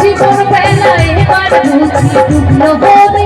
জীবন বেলায় এবার বুঝি ডুবলো হবে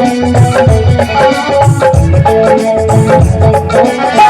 Thank you.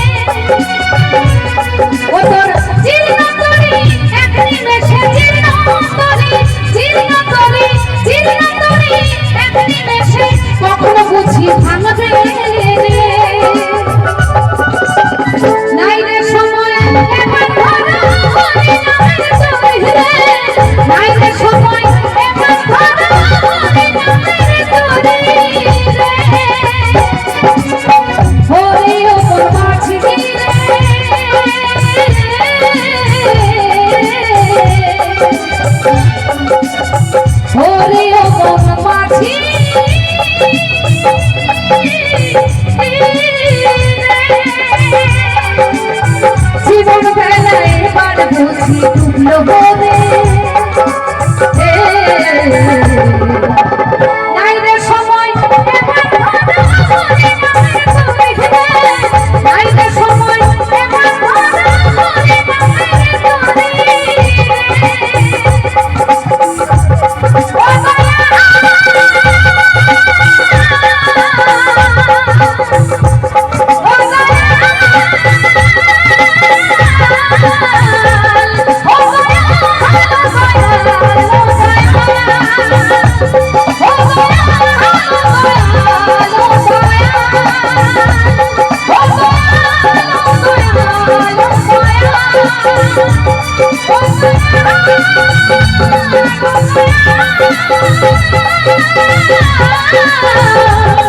No hay. Thank you.